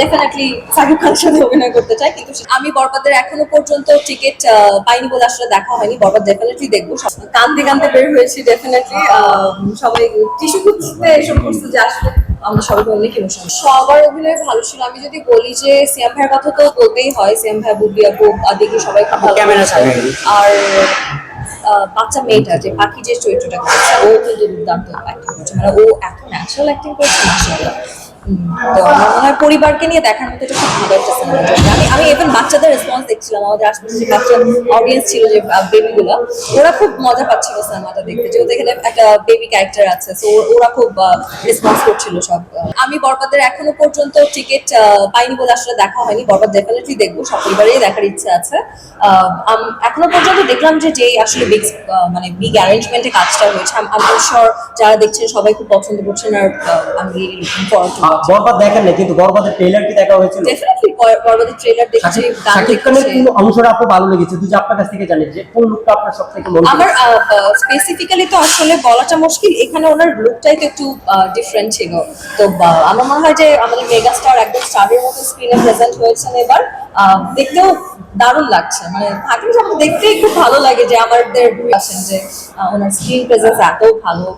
Definitely খানের সাথে অভিনয় করতে চাই কিন্তু আমি বরবাদের এখনও পর্যন্ত টিকিট পাইনি বলে আসলে দেখা হয়নি। বরবাদ ডেফিনেটলি দেখব। সব- কান্দতে কান্দতে বের হয়েছি ডেফিনেটলি সবাই টিস্যু খুঁজতে এসব করছে যে আসলে আমরা সবাই অনেক ইমোশন সবার অভিনয় ভালো ছিল। আমি যদি বলি যে সিয়াম ভাইয়ের কথা তো বলতেই হয় সিয়াম ভাই বুবলি আপু আদিকে সবাই খুব ভালো আর বাচ্চা মেয়েটা যে পাখি যে চরিত্রটা করেছে ও কিন্তু দুর্দান্ত অ্যাক্টিং করছে। মানে ও এত ন্যাচারাল অ্যাক্টিং করছে মাসাল্লাহ তো আমার পরিবারকে নিয়ে দেখার মতো একটা খুব ভালো একটা সিনেমা ইভেন বাচ্চাদের রেসপন্স দেখছিলাম আমাদের আশপাশে যে বাচ্চা অডিয়েন্স ছিল যে বেবিগুলো ওরা খুব মজা পাচ্ছিল সিনেমাটা দেখতে। যেহেতু এখানে একটা বেবি ক্যারেক্টার আছে তো ওরা খুব রেসপন্স করছিল সব। আমি বরবাদের এখনও পর্যন্ত টিকিট পাইনি বলে আসলে দেখা হয়নি। বরবাদ ডেফিনেটলি দেখব সব পরিবারেই দেখার ইচ্ছে আছে। এখনও পর্যন্ত দেখলাম যে যে আসলে বিগ মানে বিগ অ্যারেঞ্জমেন্টে কাজটা হয়েছে। আমি শিওর যারা দেখছেন সবাই খুব পছন্দ করছেন আর আমি বরবাদ দেখেন না কিন্তু বরবাদের ট্রেলার কি দেখা হয়েছিল? ডেফিনেটলি বরবাদের ট্রেলার খানের কোন অংশটা আপনার ভালো লেগেছে? যদি আপনার কাছ থেকে জানেন যে কোন লুকটা আপনার সব থেকে মনে আমার স্পেসিফিক্যালি তো আসলে বলাটা মুশকিল। এখানে ওনার লুকটাই তো একটু ডিফারেন্ট ছিল। তো আমার মনে হয় যে আমাদের মেগা স্টার একদম স্টারের মতো স্ক্রিনে প্রেজেন্ট হয়েছেন এবার। দেখতেও দারুণ লাগছে। মানে থাকলে যখন দেখতেই খুব ভালো লাগে যে আমাদের আছেন যে ওনার স্ক্রিন প্রেজেন্স এত ভালো।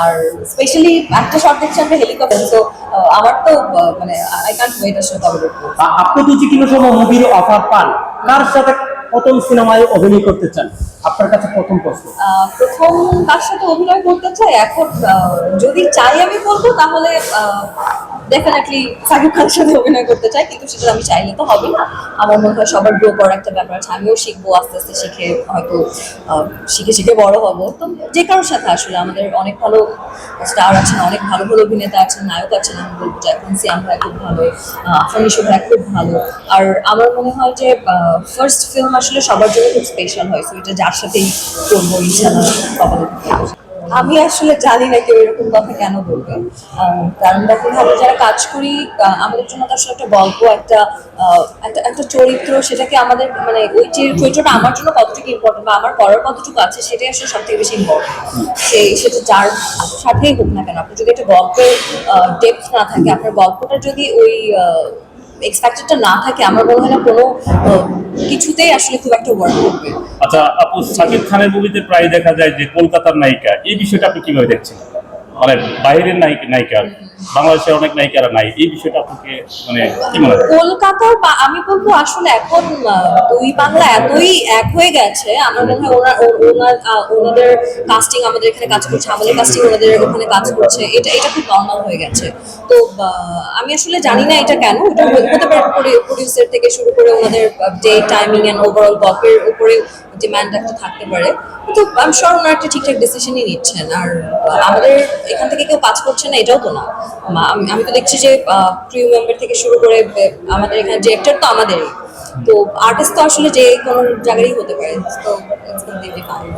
আর স্পেশালি একটা শট দেখছি আমরা হেলিকপ্টার তো আমার তো মানে আই কান্ট ওয়েট আসলে তবে দেখব আপনি যদি কোনো সময় মুভির অফার পান কার সাথে প্রথম সিনেমায় অভিনয় করতে চান? আপনার কাছে প্রথম প্রশ্ন। প্রথম তার সাথে অভিনয় করতে চাই? এখন যদি চাই আমি বলব তাহলে ডেফিনেটলি সাকিব খানের সাথে অভিনয় করতে চাই, কিন্তু সেটা আমি চাইলে তো হবে না। আমার মনে হয় সবার গ্রো করার একটা ব্যাপার আছে। আমিও শিখব, আস্তে আস্তে শিখে হয়তো শিখে শিখে বড় হব। তো যে কারোর সাথে আসলে আমাদের অনেক ভালো স্টার আছেন, অনেক ভালো ভালো অভিনেতা আছেন, নায়ক আছেন আমি বলব এখন সিয়াম ভাই খুব ভালো আফরান ভাই খুব ভালো। আর আমার মনে হয় যে ফার্স্ট ফিল্ম আসলে সবার জন্য খুব স্পেশাল হয় তো এটা যার সাথেই করব ইনশাল্লাহ সবার আমি আসলে জানি না কেউ এরকম কথা কেন বলবে। কারণ দেখুন, আমরা যারা কাজ করি আমাদের জন্য তো আসলে একটা গল্প, একটা একটা একটা চরিত্র, সেটাকে আমাদের মানে ওই যে চরিত্রটা আমার জন্য কতটুকু ইম্পর্টেন্ট বা আমার করার কতটুকু আছে, সেটাই আসলে সব থেকে বেশি ইম্পর্টেন্ট সেই, সেটা যার সাথেই হোক না কেন, আপনার যদি একটা গল্পের ডেপথ না থাকে, আপনার গল্পটা যদি ওই এক্সপেক্টেডটা না থাকে, আমার মনে হয় না কোনো কিছুতেই আসলে খুব একটা ওয়ার্ক করবে। আচ্ছা আপু, সাকিব খানের মুভিতে প্রায় দেখা যায় যে কলকাতার নায়িকা, এই বিষয়টা আপনি কীভাবে দেখছেন? মানে বাইরের নায়িকা নায়িকা বাংলাদেশের অনেক নায়িকারা নাই। এই বিষয়টা আপনাকে মানে কলকাতার আমি বলব আসলে এখন দুই বাংলা এতই এক হয়ে গেছে, আমার মনে হয় ওনার ও- ওনার ওনাদের কাস্টিং আমাদের এখানে কাজ করছে, আমাদের কাস্টিং ওনাদের ওখানে কাজ করছে, এটা এটা খুব নর্মাল হয়ে গেছে। তো আমি আসলে জানি না এটা কেন, এটা হতে পারে প্রডিউসার থেকে শুরু করে ওনাদের ডে টাইমিং এন্ড ওভারঅল গল্পের উপরে ডিমান্ড একটা থাকতে পারে। কিন্তু আমি সর ওনারা একটা ঠিকঠাক ডিসিশনই নিচ্ছেন আর আমাদের এখান থেকে কেউ কাজ করছে না, এটাও তো না। আমি তো দেখছি যে ক্রিউ মেম্বার থেকে শুরু করে আমাদের এখানে ডিরেক্টর তো আমাদেরই। তো আর্টিস্ট তো আসলে যে কোনো জায়গারই হতে পারে। তো completely fine.